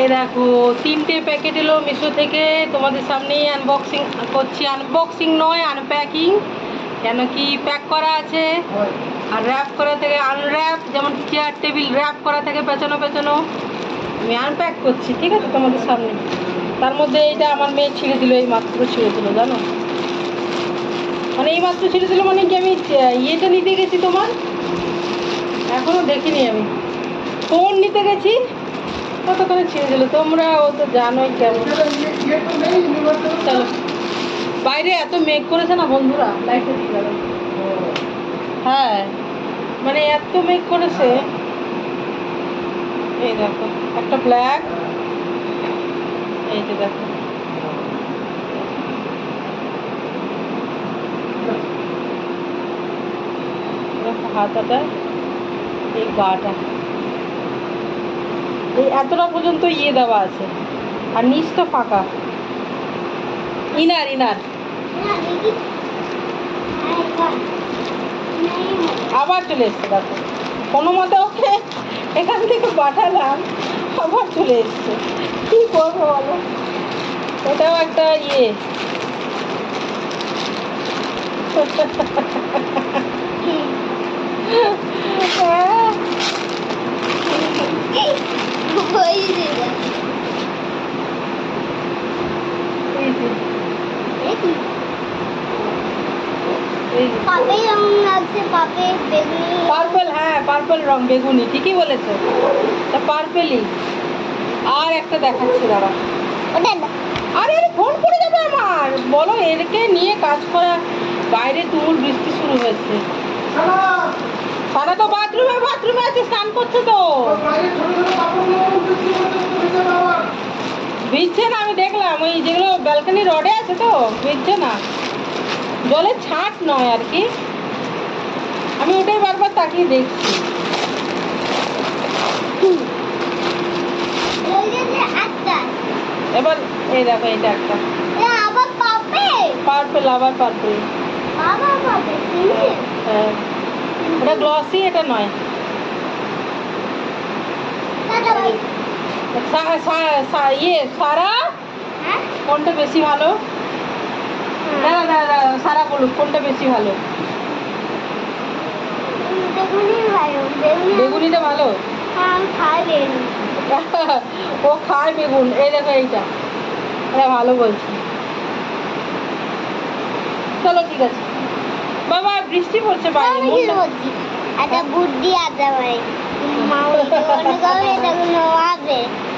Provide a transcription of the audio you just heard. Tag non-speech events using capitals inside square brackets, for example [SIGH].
এই দেখো, তিনটে প্যাকেট এলো মিশো থেকে। তোমাদের সামনে আনবক্সিং করছি। আনবক্সিং নয় আনপ্যাকিং কেন কি প্যাক করা আছে। আর র্যাপ করা থেকে আনর্যাপ যেমন চেয়ার টেবিল র্যাপ করা থাকে পেছনো পেছনো। আমি আনপ্যাক করছি, ঠিক আছে তোমাদের সামনে। তার মধ্যে এইটা আমার মেয়ে ছিঁড়ে দিল, এই মাত্র ছিঁড়ে দিল, জানো? মানে এই মাত্র ছিঁড়ে দিল মানে কি আমি ইয়েটা নিতে গেছি তোমার? এখনও দেখিনি আমি। ফোন নিতে গেছি কতক্ষণে ছিঁড়ে দিল তোমরা ও তো জানোই কেমন। চলো। বাইরে এত মেঘ করেছে না বন্ধুরা? হ্যাঁ। মানে এত মেঘ করেছে। এই দেখো, একটা ব্ল্যাক এই যে দেখো। হাতাটা এই গাটা। এই এতটা পর্যন্ত ইয়ে দেওয়া আছে। আর নিচ তো ফাঁকা। Inner inner. আবার চলে এসছে, দেখো। কোনো মতে ওকে এখান থেকে পাঠালাম, আবার চলে এসছে। কি করব বলো? ওটাও একটা ইয়ে [LAUGHS] হ্যাঁ, এই যে, এই যে। পাপে রং লাগছে পাপে বেগুনি। পার্পল হ্যাঁ পার্পল রং বেগুনি ঠিকই বলেছ। তা পার্পেলই। আর একটা দেখাচ্ছি দাঁড়া ওটা না। আরে আরে ফোন করে যাবে আমার। বলো এরকে নিয়ে কাজ করা বাইরে তুমুল বৃষ্টি শুরু হয়েছে। সারা তো বাথরুমে বাথরুমে আছে স্নান করছে তো। ভিজছে না আমি দেখলাম ওই যেগুলো ব্যালকনি রডে আছে তো ভিজছে না। জলের ছাট নয় আর কি। আমি ওটাই বারবার তাকিয়ে দেখছি। এবার এই দেখো এটা একটা। আবার পার্পেল পার্পেল হ্যাঁ এটা গ্লসি এটা নয়। ইয়ে সারা? হ্যাঁ? কোনটা বেশি ভালো? দাঁড়া দাঁড়া সারা বলুক কোনটা বেশি ভালো? বেগুনি ভালো বেগুনি বেগুনিটা ভালো? হ্যাঁ ও খায় বেগুন এই দেখো এইটা। এটা ভালো বলছি। চলো ঠিক আছে। বাবা বৃষ্টি পড়ছে বাইরে একটা বুদ্ধি আছে ভাই মা বলছে অনেক [LAUGHS]